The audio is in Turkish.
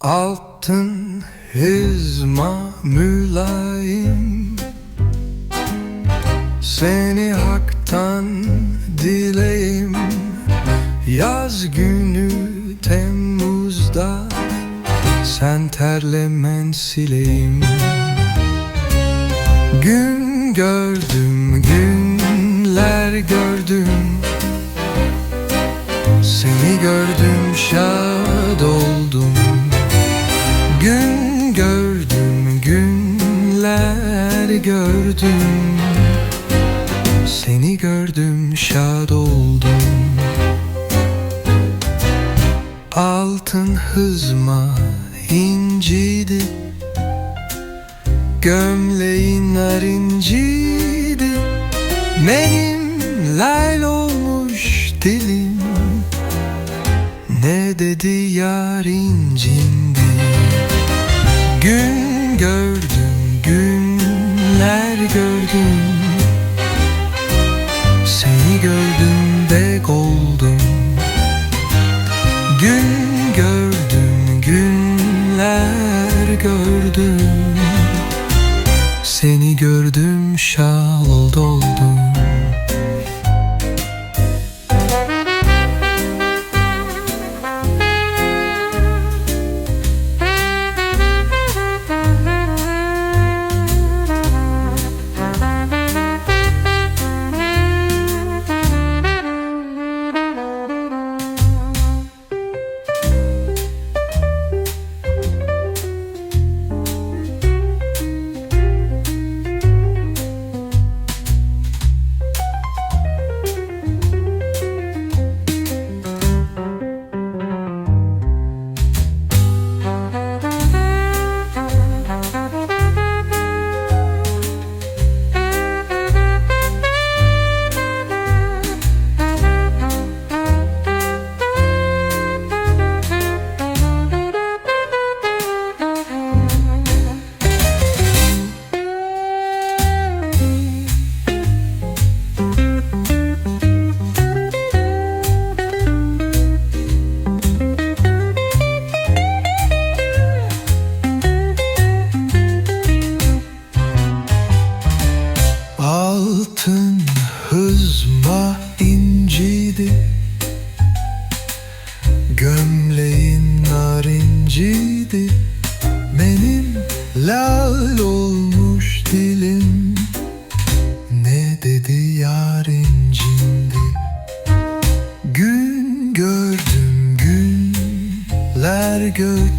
Altın hizma mülayim. Seni haktan dileyim. Yaz günü Temmuz'da Sen terlemen sileyim Gün gördüm günler gördüm. Seni gördüm şad günler gördüm. Seni gördüm şad oldum. Altın hızma incidi. Gömleğin narinciydi Benim lal olmuş dilim. Ne dedi yar incindi? Gün gördüm gördüm. Seni gördüm de oldum. Gün gördüm günler gördüm. Seni gördüm şal doldum Kızma incidi. Gömleğin narincidi Benim lal olmuş dilim. Ne dedi yar incindi? Gün gördüm günler gördüm.